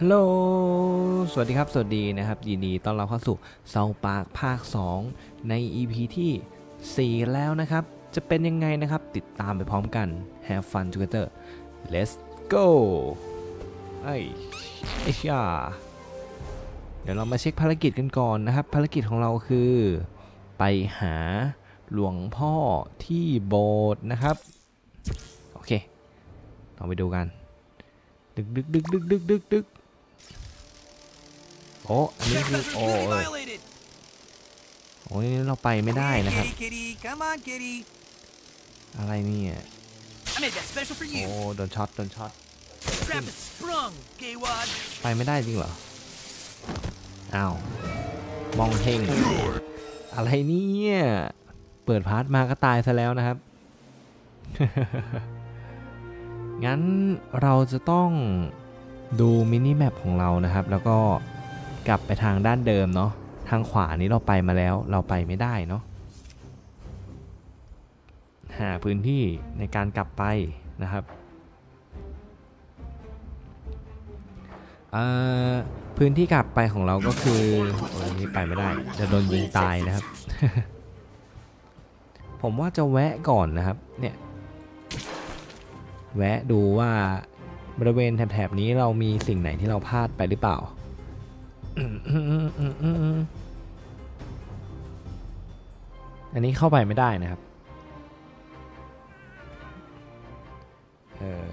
ฮัลโหล สวัสดีครับ สวัสดีนะครับ ยินดีต้อนรับเข้าสู่เซาปาร์คภาค 2 ใน EP ที่ 4 แล้วนะครับ จะเป็นยังไงนะครับ ติดตามไปพร้อมกัน Have fun together Let's go ไอ้ไอ้ชาเดี๋ยวเรามาเช็คภารกิจกันก่อนนะครับ ภารกิจของเราคือ ไปหาหลวงพ่อที่โบสถ์นะครับ โอเค เราไปดูกัน ดึกดึกดึกดึกดึกดึกดึก โอ้อันนี้ Check คือ out โอ้ security เอ้ย violated. โอ้ยนี่เราไปไม่ได้ Here, นะครับ Kitty, kitty, come on, kitty. อะไรเนี่ย I made that special for โอ้ you. โดนช็อตโดนช็อต Trap it sprung, gay wad. ไปไม่ได้จริงเหรออ้าวมองเฮงอะไรเนี่ยเปิดพาร์ทมาก็ตายซะแล้วนะครับ งั้นเราจะต้องดูมินิแมปของเรานะครับ แล้วก็ กลับไปทางด้านเดิมเนาะทางขวานี้เราไปมาแล้วเราไปไม่ได้เนาะหาพื้นที่ในการกลับไปนะครับเอ่อพื้นที่กลับไปของเราก็คือโอ้ยนี่ไปไม่ได้ จะโดนยิงตายนะครับ ผมว่าจะแวะก่อนนะครับ เนี่ย แวะดูว่าบริเวณแถบๆนี้เรามีสิ่งไหนที่เราพลาดไปหรือเปล่า อันนี้เข้าไปไม่ได้นะครับ เออ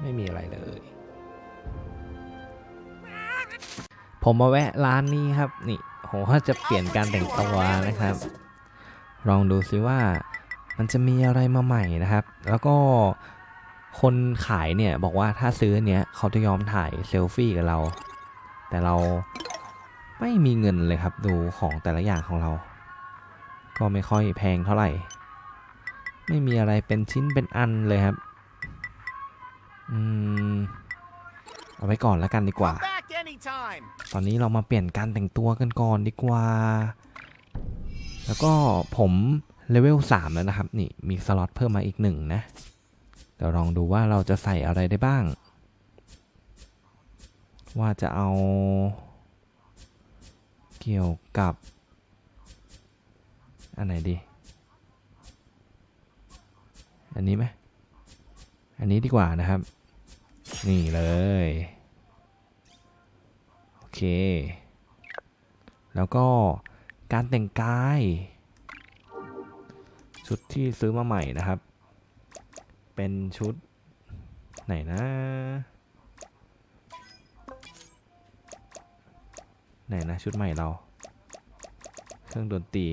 ไม่มีอะไรเลย ผมมาแวะร้านนี้ครับ นี่ผมว่าจะเปลี่ยนการแต่งตัวนะครับ ลองดูซิว่ามันจะมีอะไรมาใหม่นะครับ แล้วก็ คนขายเนี่ยบอกว่าถ้าซื้อเนี้ยเขาจะยอมถ่ายเซลฟี่กับเรา แต่เราไม่มีเงินเลยครับดูของแต่ละอย่างของเรา ก็ไม่ค่อยแพงเท่าไหร่ ไม่มีอะไรเป็นชิ้นเป็นอันเลยครับ อืม เอาไว้ก่อนแล้วกันดีกว่า ตอนนี้เรามาเปลี่ยนการแต่งตัวกันก่อนดีกว่า แล้วก็ผมเลเวล3แล้วนะครับ นี่มีสล็อตเพิ่มมาอีกหนึ่งนะ เดี๋ยวลองดูว่าเราจะใส่อะไรได้บ้าง ว่าจะเอา เกี่ยวกับ อันไหนดี อันนี้ไหมอันนี้ดีกว่านะครับ นี่เลย โอเค แล้วก็การแต่งกาย ชุดที่ซื้อมาใหม่นะครับ เป็นชุดไหนนะ ไหนนะชุดใหม่เรา เครื่องดนตรี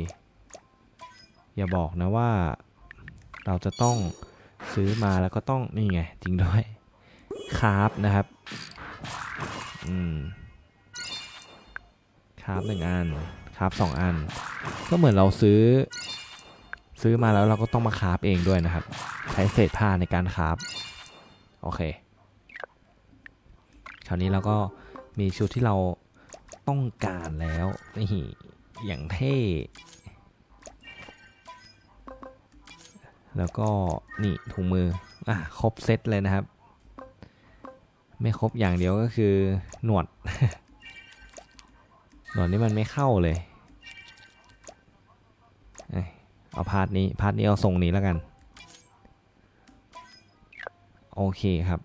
อย่าบอกนะว่าเราจะต้องซื้อมาแล้วก็ต้อง นี่ไง จริงด้วยคราฟนะครับ อืมคราฟหนึ่งอันคราฟสองอัน ก็เหมือนเราซื้อ ซื้อมาแล้วเราก็ต้องมาคราฟเองด้วยนะครับ ใช้เศษผ้าในการคราฟโอเค คราวนี้เราก็มีชุดที่เราต้องการแล้วนี่อย่างเท่แล้วก็นี่ถุงมืออะครบเซตเลยนะครับ ไม่ครบอย่างเดียวก็คือหนวด หนวดนี่มันไม่เข้าเลย เอาพาร์ทนี้พาร์ทนี้เอาทรงนี้แล้วกัน โอเคครับ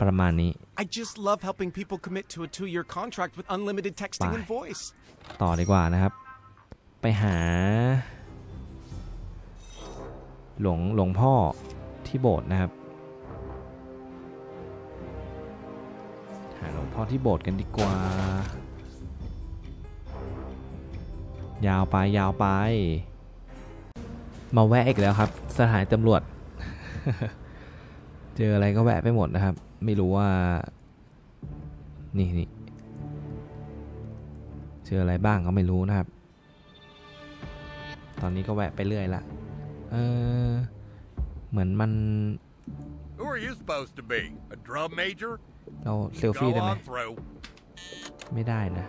ประมาณนี้ I just love helping people commit to a two-year contract with unlimited texting and Bye. voice. ต่อดีกว่านะครับ ไปหา หลวงหลวงพ่อที่โบสถ์นะครับ หาหลวงพ่อที่โบสถ์กันดีกว่า ยาวไปยาวไป มาแวะอีกแล้วครับ สถานีตำรวจ เจออะไรก็แวะไปหมดนะครับ ไม่รู้ว่า นี่นี่เจออะไรบ้างก็ไม่รู้นะครับ ตอนนี้ก็แวะไปเรื่อยละ เออ เหมือนมัน Who are you supposed to be? A drum major? เราเซลฟี่ Go ได้ไหม on through. ไม่ได้นะ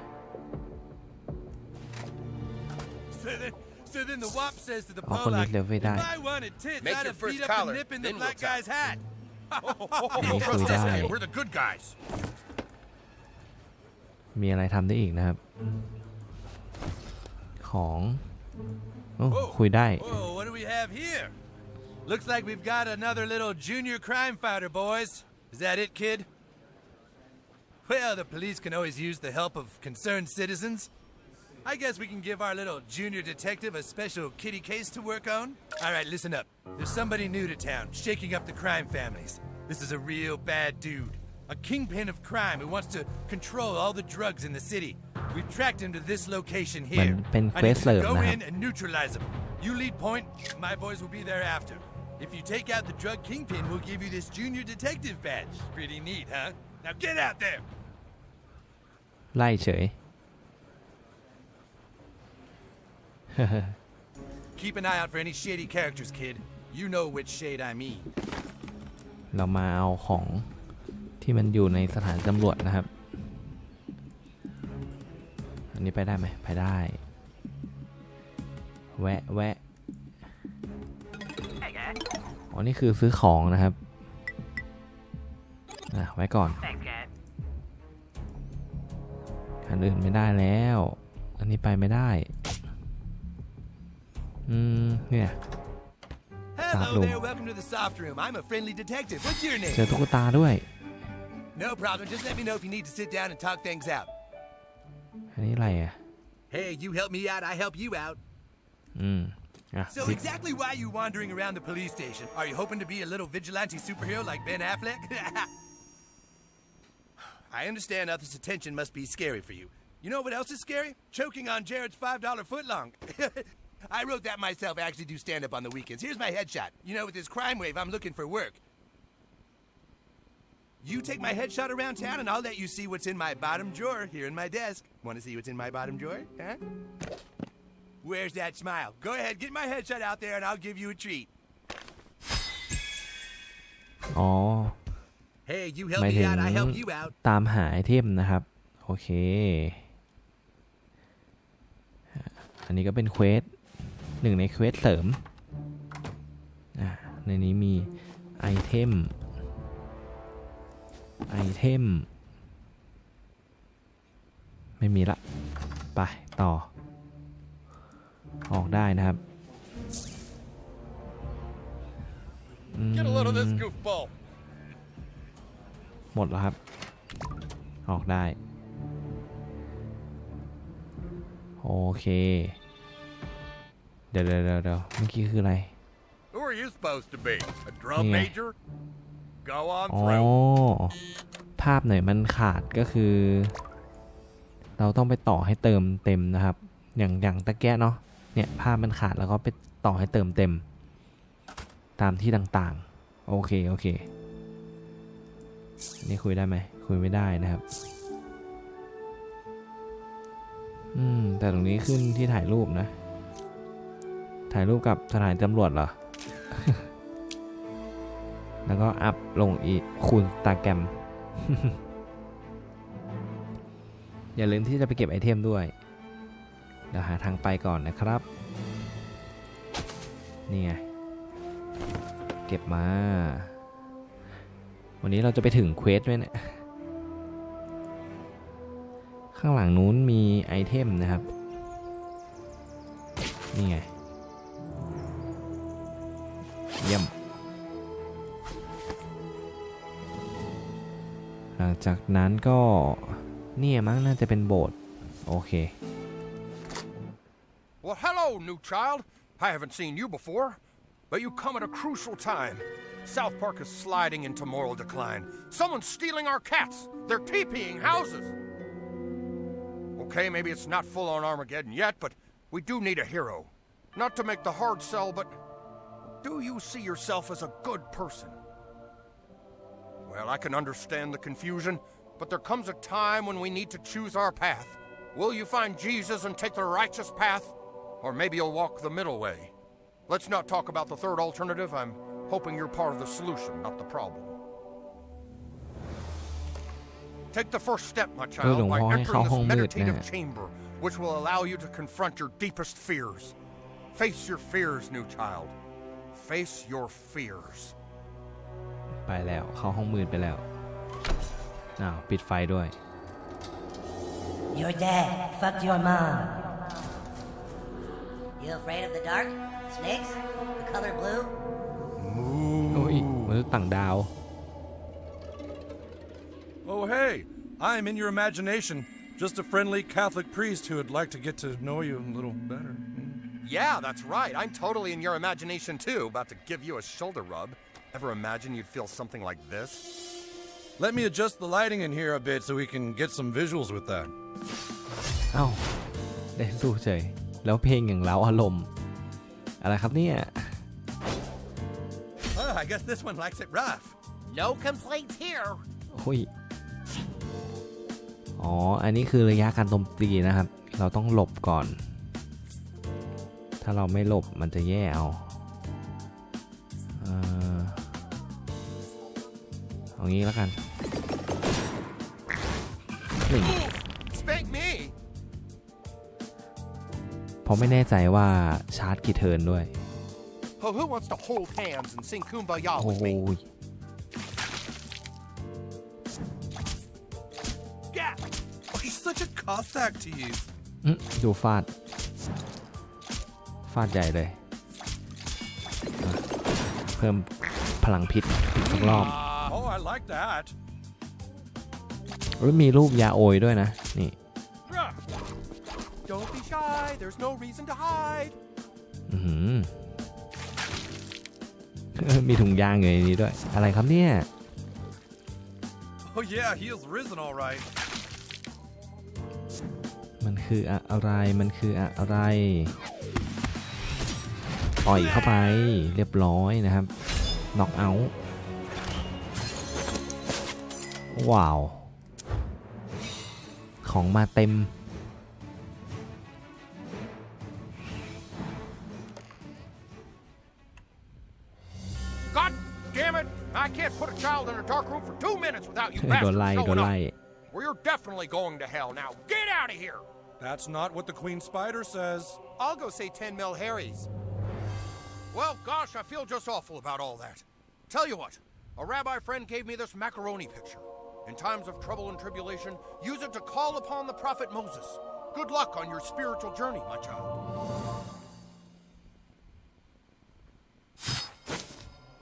So then, so then the wop says to the อ๋อคนนี้ Polak, เซลฟี่ได้ if I wanted tits, Make I'd your have first beat up collar, and nip in the then black we'll talk. guy's hat. นี่คุยได้ We're the good guys. มีอะไรทำได้อีกนะครับ ของโอ้คุยได้ Whoa, what do we have here? Looks like we've got another little junior crime fighter, boys. Is that it, kid? Well, the police can always use the help of concerned citizens. I guess we can give our little junior detective a special kitty case to work on. All right, listen up. There's somebody new to town, shaking up the crime families. This is a real bad dude. A kingpin of crime who wants to control all the drugs in the city. We've tracked him to this location มัน here. เป็น I เคว need ส you เสริ to ม go นะครับ in and neutralize him. You lead point, my boys will be there after. If you take out the drug kingpin, we'll give you this junior detective badge. Pretty neat, huh? Now get out there. ไล่เฉย Keep an eye out for any shady characters, kid. You know which shade I mean. เรามาเอาของที่มันอยู่ในสถานตำรวจนะครับ อันนี้ไปได้ไหมไปได้ แวะแวะอ๋อนี่คือซื้อของนะครับอะไว้ก่อน อันอื่นไม่ได้แล้ว อันนี้ไปไม่ได้ เนี่ย Hello room. there, welcome to the soft room. I'm a friendly detective. What's your เจอ name? ตุ๊กตาด้วย No problem. Just let me know if you need to sit down and talk things out. อันนี้อะไรอ่ะ Hey, you help me out, I help you out. อืม อ่ะ So ซิ exactly why are you wandering around the police station? Are you hoping to be a little vigilante superhero like Ben Affleck? I understand others' attention must be scary for you. You know what else is scary? Choking on Jared's $5 footlong. I wrote that myself. I actually do stand up on the weekends. Here's my headshot. You know, with this crime wave, I'm looking for work. You take my headshot around town, and I'll let you see what's in my bottom drawer here in my desk. Want to see what's in my bottom drawer? Huh? Where's that smile? Go ahead, get my headshot out there, and I'll give you a treat. อ๋อ Hey, you help หมาย me ถึง out, I help you out. ตามหาไอเทมนะครับ โอเค อันนี้ก็เป็นเควส หนึ่งในเควสเสริมอะในนี้มีไอเทม ไอเทม ไม่มีละ ไป ต่อ ออกได้นะครับอืม Get a load of this goofball. หมดแล้วครับ ออกได้ โอเค เดี๋ยวเดี๋ยวเดี๋ยวเดี๋ยวเมื่อกี้คืออะไร Who are you supposed to be? A drum Yeah. major? Go on อ๋อ through. ภาพไหนมันขาดก็คือ เราต้องไปต่อให้เติมเต็มนะครับ อย่างอย่างตะแกะเนาะเนี่ยภาพมันขาดแล้วก็ไปต่อให้เติมเต็ม ตามที่ต่างๆ โอเคโอเค นี่คุยได้ไหมคุยไม่ได้นะครับ อืมแต่ตรงนี้ขึ้นที่ถ่ายรูปนะ ถ่ายรูปกับสถานตำรวจเหรอ แล้วก็อัพลงอีคูณตาแกรม อย่าลืมที่จะไปเก็บไอเทมด้วย เดี๋ยวหาทางไปก่อนนะครับ นี่ไง เก็บมา วันนี้เราจะไปถึงเควสไหมเนี่ย ข้างหลังนู้นมีไอเทมนะครับ นี่ไง เยี่ยม หลังจากนั้นก็เนี่ยมั้งน่าจะเป็นโบสถ์โอเค Well, hello, new child. I haven't seen you before, but you come at a crucial time. South Park is sliding into moral decline. Someone's stealing our cats. They're TPing houses. Okay, maybe it's not full on Armageddon yet, but we do need a hero. Not to make the hard sell, but do you see yourself as a good person? Well, I can understand the confusion, but there comes a time when we need to choose our path. Will you find Jesus and take the righteous path? Or maybe you'll walk the middle way. Let's not talk about the third alternative. I'm hoping you're part of the solution, not the problem. Take the first step, my child, by entering this meditative chamber, which will allow you to confront your deepest fears. Face your fears, new child Face your fears. ไป ไปแล้วเข้าห้องมืดไปแล้วอ้าวปิดไฟด้วย Your dad fucked your mom. You afraid of the dark? Snakes? The color blue? โอ้ยมนุษย์ต่างดาว Oh, hey, I'm in your imagination. Just a friendly Catholic priest who would like to get to know you a little better. Yeah, that's right. I'm totally in your imagination too, about to give you a shoulder rub. Ever imagine you'd feel something like this? Let me adjust the lighting in here a bit so we can get some visuals with that. เอ้าได้สู้เฉย แล้วเพลงอย่างเล้าอารมณ์ อะไรครับเนี่ย Oh, I guess this one likes it rough. No complaints here. โอ้ย อ๋อ อันนี้คือระยะการโจมตีนะครับ เราต้องหลบก่อน ถ้าเราไม่หลบมันจะแย่เอาเอ่อเอางี้แล้วกันหนึ่ง Spank me. เพราะไม่แน่ใจว่าชาร์จกี่เทิร์นด้วย Oh, who wants to hold hands and sing kumbaya โอ้ with โห me? Yeah. Oh, he's such a Cossack to use. อื้อดูฟาด ฟาดใหญ่เลยอะเพิ่มพลังพิษอีกสักรอบ Oh, I like that. แล้วมีรูปยาโอยด้วยนะ นี่ Don't be shy. There's no reason to hide. อื้อหือมีถุงยางอยู่ในนี้ด้วย อะไรครับเนี่ย Oh, yeah, he is risen all right. มันคืออะไร มันคืออะไร ต่อยเข้าไปเรียบร้อยนะครับน็อกเอาท์ว้าว ของมาเต็ม God damn it! I can't put a child in a dark room for two minutes without you โดน bastards ไล่โดน showing ไล่ up. We're definitely going to hell now. Get out of here! That's not what the Queen Spider says. I'll go say 10 mil Harry's. Well, gosh, I feel just awful about all that. Tell you what, a rabbi friend gave me this macaroni picture. In times of trouble and tribulation, use it to call upon the prophet Moses. Good luck on your spiritual journey, my child.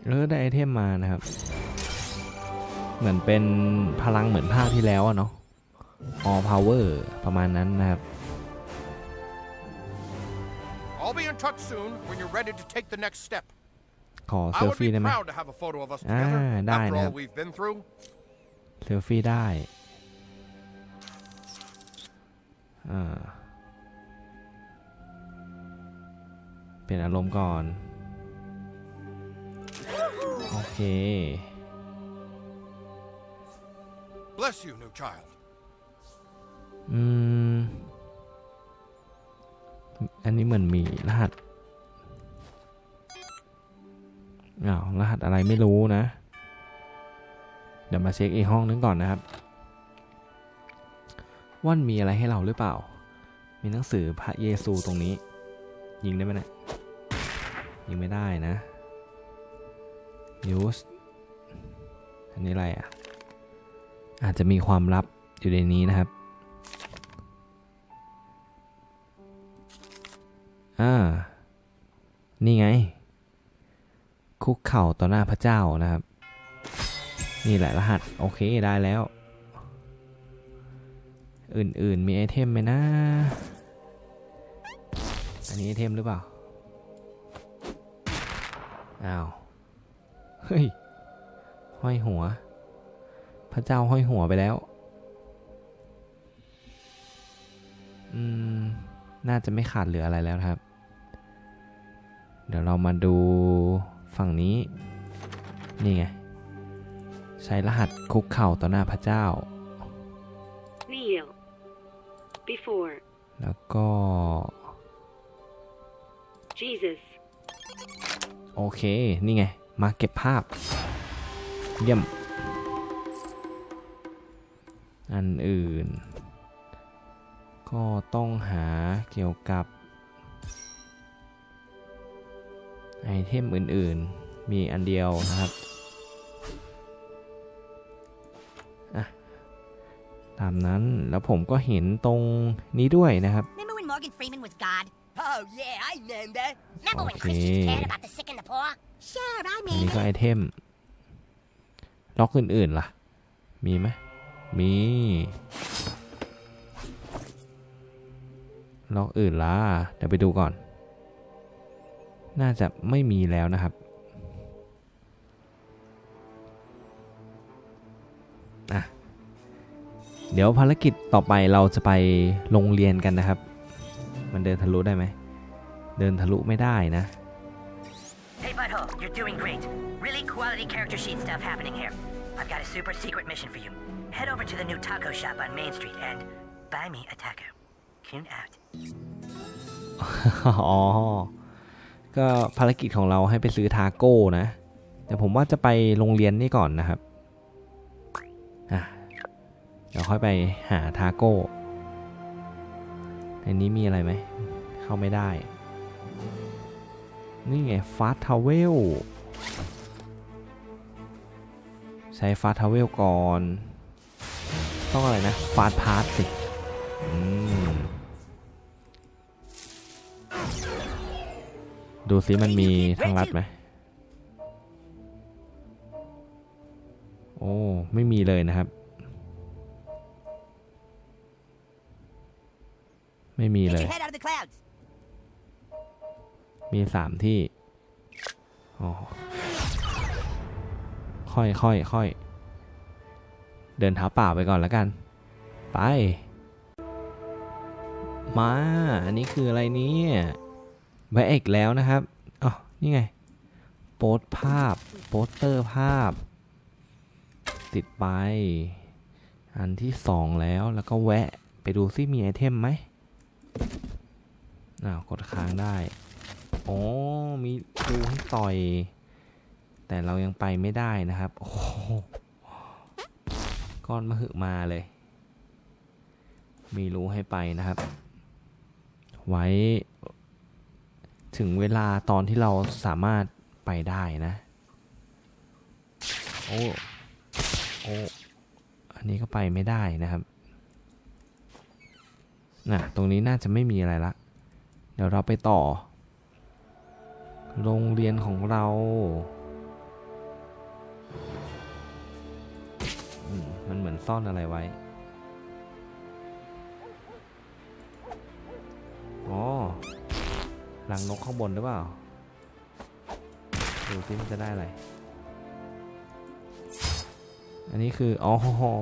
แล้วก็ได้ไอเทมมานะครับ เหมือนเป็นพลังเหมือนภาคที่แล้วอะเนาะ all power ประมาณนั้นนะครับ touch soon when you're ready to take the next step. ขอ I เซล would ฟี่ be ได้ไหม proud to have a photo of us อ่า together ได้ after นะครั all บ we've been through. เซลฟี่ได้อ่าเปลี่ยนอารมณ์ก่อน โอเค Bless you, new child. อืม อันนี้เหมือนมีรหัสอ้าวรหัสอะไรไม่รู้นะ เดี๋ยวมาเช็คอีกห้องนึงก่อนนะครับว่านมีอะไรให้เราหรือเปล่า มีหนังสือพระเยซูตรงนี้ ยิงได้ไหมเนะี่ยยิงไม่ได้นะ use อันนี้อะไรอะ อาจจะมีความลับอยู่ในนี้นะครับ อ่า นี่ไง คุกเข่าต่อหน้าพระเจ้านะครับ นี่แหละรหัส โอเคได้แล้ว อื่นๆ มีไอเทมไหมนะ อันนี้ไอเทมหรือเปล่า อ้าว เฮ้ย ห้อยหัว พระเจ้าห้อยหัวไปแล้ว อืมน่าจะไม่ขาดเหลืออะไรแล้วครับ เดี๋ยวเรามาดูฝั่งนี้ นี่ไง ใช้รหัสคุกเข่าต่อหน้าพระเจ้า Kneel. Before แล้วก็ Jesus. โอเค นี่ไง มาเก็บภาพ เยี่ยม อันอื่น ก็ต้องหาเกี่ยวกับ ไอเทมอื่นๆ มีอันเดียวนะครับตามนั้นแล้วผมก็เห็นตรงนี้ด้วยนะครับ โอเคอันนี้ก็ไอเทม ล็อกอื่นๆล่ะ มีไหมมี ล็อกอื่นล่ะ เดี๋ยวไปดูก่อน น่าจะไม่มีแล้วนะครับอะเดี๋ยวภารกิจต่อไปเราจะไปโรงเรียนกันนะครับ มันเดินทะลุได้ไหม เดินทะลุไม่ได้นะ Hey, Butthole, you're doing great. Really quality character sheet stuff happening here. I've got a super secret mission for you. Head over to the new taco shop on Main Street and buy me a taco. Coon out. อ๋อ ก็ภารกิจของเราให้ไปซื้อทาโก้นะ แต่ผมว่าจะไปโรงเรียนนี่ก่อนนะครับอะเดี๋ยวค่อยไปหาทาโก้ในนี้มีอะไรไหม เข้าไม่ได้ นี่ไงฟาสทาวเวลใช้ฟาสทาวเวลก่อน ต้องอะไรนะ ฟาสพาร์ทสิ อืม ดูสิมันมีทางลัดไหมโอ้ไม่มีเลยนะครับ ไม่มี Get เล your ย head out of the clouds. มีสามที่อ๋อค่อยค่อยค่อยเดินเท้าเปล่าไปก่อนแล้วกัน ไป มา อันนี้คืออะไรเนี่ย ไวเอกแล้วนะครับอ๋อนี่ไง โปสภาพ โปสเตอร์ภาพ ติดไป อันที่สองแล้วแล้วก็แวะไปดูซิมีไอเทมไหมอ้าวกดค้างได้โอ้มีปูให้ต่อย แต่เรายังไปไม่ได้นะครับ โอ้โหก้อนมหึมาเลย มีรู้ให้ไปนะครับ ไว้ ถึงเวลาตอนที่เราสามารถไปได้นะ โอ้โอ้อันนี้ก็ไปไม่ได้นะครับน่ะตรงนี้น่าจะไม่มีอะไรละ เดี๋ยวเราไปต่อ โรงเรียนของเรามมันเหมือนซ่อนอะไรไว้ อ๋อ รังนกข้างบนหรือเปล่า ดูซิมันจะได้อะไร อันนี้คืออ๋อ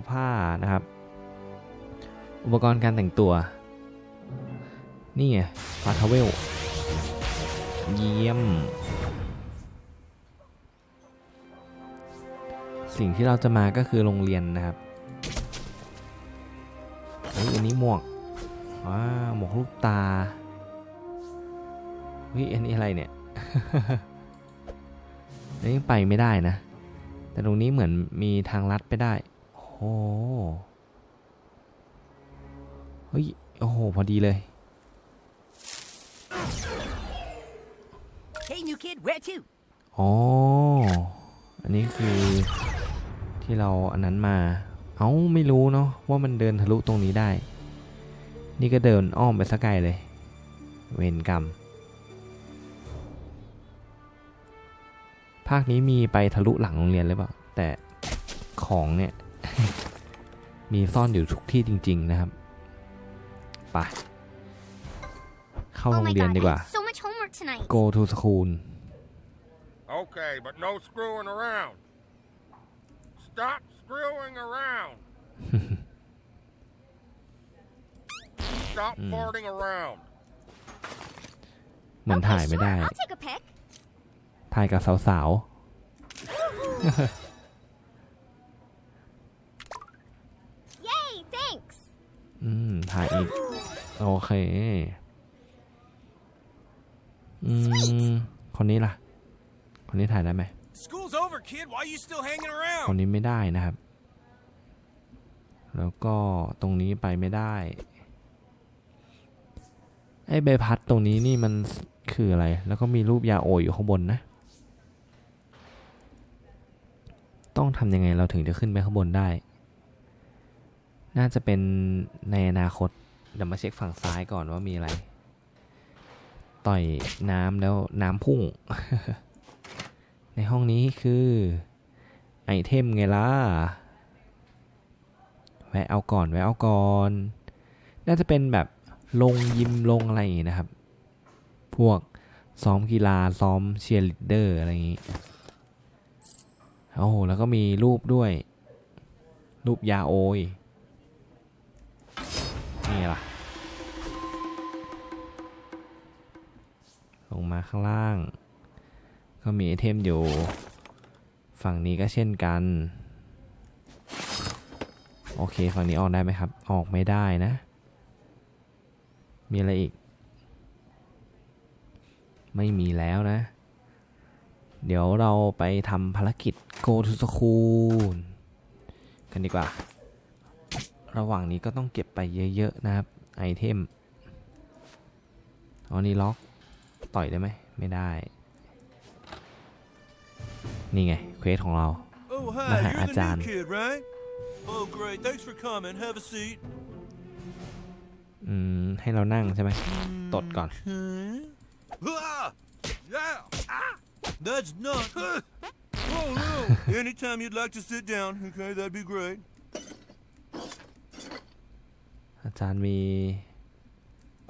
ผ้านะครับ อุปกรณ์การแต่งตัว นี่ไงฟาทาเวล เยี่ยม สิ่งที่เราจะมาก็คือโรงเรียนนะครับเฮ้ยอันนี้หมวกว้าหมวกลูกตา ฮ้ยอันนี้อะไรเนี่ยนี่ยังไปไม่ได้นะ แต่ตรงนี้เหมือนมีทางลัดไปได้ โอ้โหเฮ้ยโอ้โห พอดีเลย Hey, new kid, where to? อ๋อ อันนี้คือที่เราอันนั้นมา เอ้าไม่รู้เนาะว่ามันเดินทะลุตรงนี้ได้ นี่ก็เดินอ้อมไปสักไกลเลย เวรกรรม ภาคนี้มีไปทะลุหลังโรงเรียนหรือเปล่า แต่ของเนี่ย มีซ่อนอยู่ทุกที่จริง ๆ นะครับไปเข้า Oh โรง my เรียน god, ดี I กว่า have so much homework tonight. go to school Okay, but no screwing around. Stop screwing around. Stop farting around. เหมือน Okay, ถ่ายไม่ sure, ได้ I'll take a pic. ถ่ายกับสาว Yay, thanks. ๆอืม ถ่ายอีก โอเค อืม คนนี้ล่ะ คนนี้ถ่ายได้ไหม School's over, kid. Why you still hanging คน around? นี้ไม่ได้นะครับ แล้วก็ตรงนี้ไปไม่ได้ ไอ้ใบพัดตรงนี้นี่มันคืออะไร แล้วก็มีรูปยาโออยู่ข้างบนนะ ต้องทำยังไงเราถึงจะขึ้นไปข้างบนได้ น่าจะเป็นในอนาคต เดี๋ยวมาเช็คฝั่งซ้ายก่อนว่ามีอะไร ต่อยน้ำแล้วน้ำพุ่ง ในห้องนี้คือไอเทมไงล่ะ แวะเอาก่อน แวะเอาก่อน น่าจะเป็นแบบลงยิมลงอะไรอย่างงี้นะครับ พวกซ้อมกีฬาซ้อมเชียร์ลีดเดอร์อะไรอย่างงี้ โอ้โหแล้วก็มีรูปด้วย รูปยาโอยนี่ล่ะ ลงมาข้างล่าง ก็มีไอเทมอยู่ ฝั่งนี้ก็เช่นกัน โอเค ฝั่งนี้ออกได้ไหมครับ ออกไม่ได้นะ มีอะไรอีก ไม่มีแล้วนะ เดี๋ยวเราไปทำภารกิจ go to school กันดีกว่า ระหว่างนี้ก็ต้องเก็บไปเยอะ ๆ นะครับ ไอเทมอ๋อนี่ล็อก ต่อยได้ไหม ไม่ได้ นี่ไง เควสของเรา Oh, hi, Maha you're the Ajahn. new kid, right? Oh, great. Thanks for coming. Have a seat. อืม ให้เรานั่งใช่ไหม ตดก่อน Ah! Yeah! Ah! That's not. oh, no. Anytime you'd like to sit down, okay, that'd be great. อาจารย์มี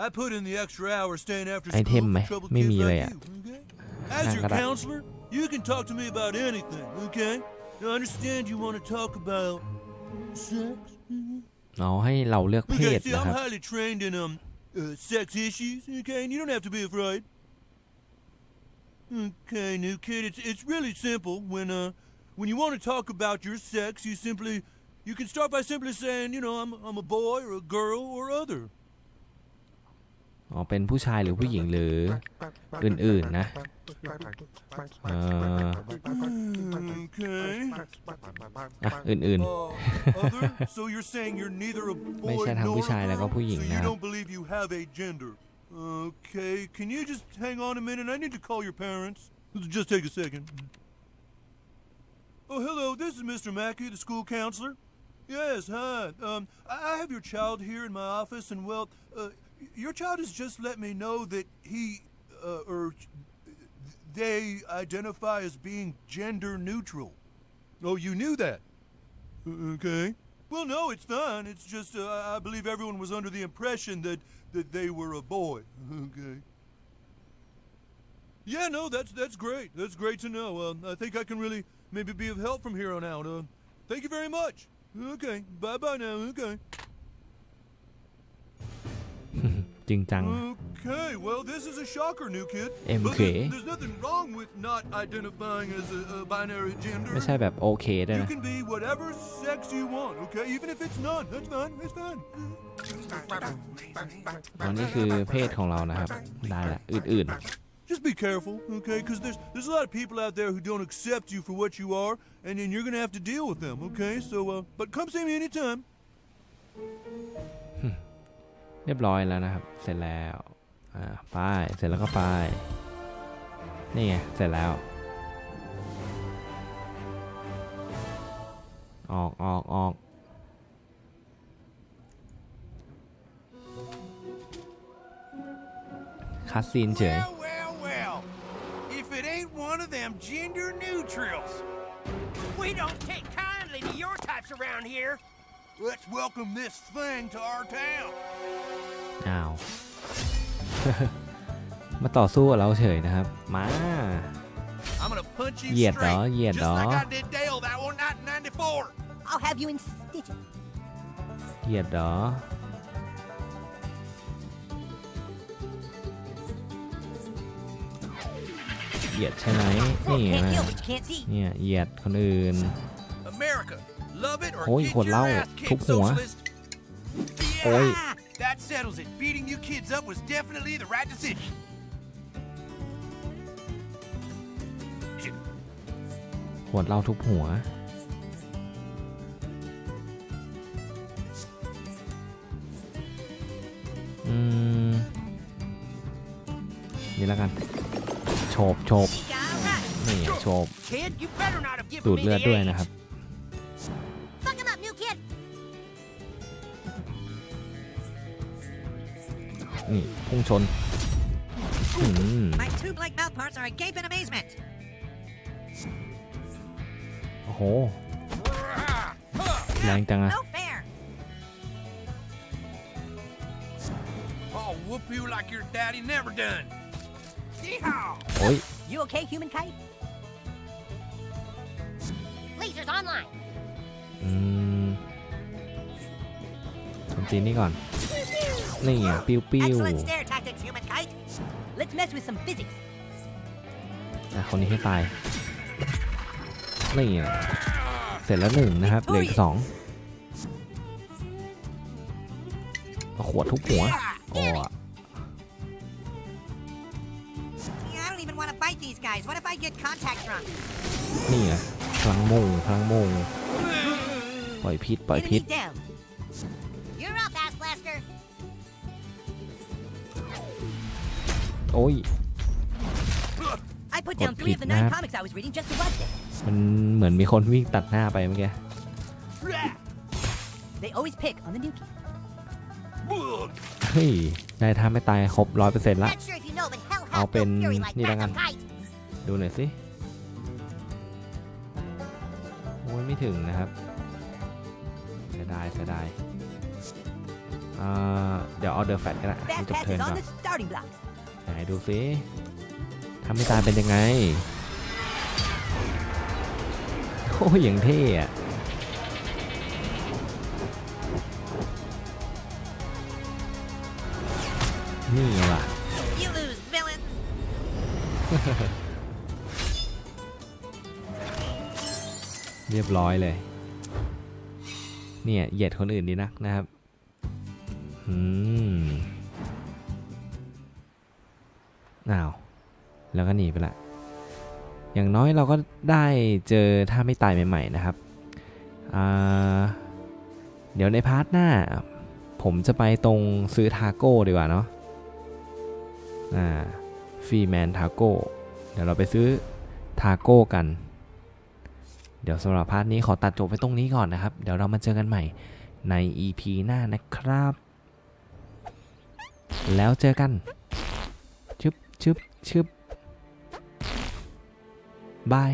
I put in the extra hour staying after Ai school thêm for mày, troubled mấy kids mì like vậy ạ? you, okay? As Đang your cái đó. counselor, you can talk to me about anything, okay? Now, I understand you want to talk about sex. เอาให้เราเลือกเพ Okay, ศ see, นะ I'm ครับ highly trained in um uh, sex issues, okay, and you don't have to be afraid. Okay, new kid, it's it's really simple. When uh when you want to talk about your sex, you simply you can start by simply saying, you know, I'm I'm a boy or a girl or other. อ๋อ เป็นผู้ชายหรือผู้หญิงหรืออื่นๆนะเอ่อ Okay. อ่ะ อื่น Uh, other? so you're saying you're neither a ไม่ boy ใช่ทั้ง nor ผู้ชาย a แล้วก็ girl? ผู้หญิง So นะ you ครับ don't believe you have a gender? Okay, can you just hang on a minute? I need to call your parents. Just take a second. Oh, hello. This is Mr. Mackey, the school counselor. Yes, hi. Um, I have your child here in my office, and well, uh, your child has just let me know that he, uh, or they identify as being gender neutral. Oh, you knew that? Okay. Well, no, it's not. It's just uh, I- I believe everyone was under the impression that that they were a boy. Okay. Yeah, no, that's that's great. That's great to know. Uh, I think I can really maybe be of help from here on out. Uh, thank you very much. Okay. Bye bye now. Okay. จริงจัง Okay. Well, this is a shocker, new kid. MK. But there's, there's nothing wrong with not identifying as a, a binary gender. ไม่ใช่แบบโอเคด้วย You นะ can be whatever sex you want, okay? Even if it's none, that's fine. That's fine. อันนี้คือเพศของเรานะครับ ได้ละ อื่น Just be careful, okay? Because there's there's a lot of people out there who don't accept you for what you are, and then you're gonna have to deal with them, okay? So, uh, but come see me anytime. ๆ เรียบร้อยแล้วนะครับ เสร็จแล้วอ่าไปเสร็จแล้วก็ไปนี่ไงเสร็จแล้ว ออกออกออกคัดซีนเฉย Well, well, well. If it ain't one of them gender neutrals. We don't take kindly to your types around here. Let's welcome this thing to our town. อ้าว มาต่อสู้กับเราเฉยนะครับ มา I'm gonna punch you Yeah, straight, dawg, yeah, just like I dawg. did Dale that one night in '94. I'll have you in stitches. เหยียดเหรอเหยียดใช่ไหมนี่ไง Can't นะ kill what you can't see. เนี่ยเหยียดคนอื่น America, love it or Ôi, get quần your lau, ass kicked, thúc hùa. socialist. Ôi. Yeah, that settles it. Beating you kids up was definitely the right decision. ขวดเหล้าทุบหัว อืม นี่แล้วกันโฉบโฉบ All right. นี่โฉบ Kid, you better not have ดู given ด me เลือด the ด้วย age. นะครับ นี่พุ่งชนอืม My two blank mouth parts are agape in amazement. โอ้โห แรงจังอะ No fair. I'll whoop you like your daddy never done. Yeehaw! โอ้ย You okay, human kite? Lasers online. อืมสนตีนนี่ก่อน นี่ไงปิ้วปิ้ว Excellent stare tactics, human kite. Let's mess with some physics. อะคนนี้ให้ตายนี่ไงเสร็จแล้วหนึ่งนะครับเหลืออีกสองเอาขวดทุบหัวโอ้อะ Yeah, I don't even want to bite these guys. What if I get contact drunk? นี่ไงพลังโมงพลังโมงปล่อยพิษปล่อยพิษ of the kidnapped. nine comics I was reading just to watch them. มันเหมือนมีคนวิ่งตัดหน้าไปเมื่อกี้ They always pick on the nukie. เฮ้ยได้ท่าไม่ตายครบร้อยเปอร์เซ็นต์ละ Not sure if you know, but hell I'll has no pin fury like ni that lang of an- kite. ดูหน่อยสิโอ้ยไม่ถึงนะครับเสียดายเสียดายอ่าเดี๋ยวเอาเดอร์แฟตก็ได้ให้ Fast จบ pass เทิร์น is ก่อ on น the starting blocks. ไหนดูสิทำไม่ตายเป็นยังไงโอ้ยอย่างเท่อะนี่ไงล่ะ You lose, villain. เรียบร้อยเลย เนี่ยเหยียดคนอื่นดีนักนะครับ อืม แล้วก็หนีไปละ อย่างน้อยเราก็ได้เจอท่าไม่ตายใหม่ ๆ นะครับ เดี๋ยวในพาร์ทหน้า ผมจะไปตรงซื้อทาโก้ดีกว่าเนาะฟรีแมนทาโก้ เดี๋ยวเราไปซื้อทาโก้กัน เดี๋ยวสำหรับพาร์ทนี้ขอตัดจบไว้ตรงนี้ก่อนนะครับ เดี๋ยวเรามาเจอกันใหม่ใน EP หน้านะครับ แล้วเจอกัน ชึบชึบชึบ บาย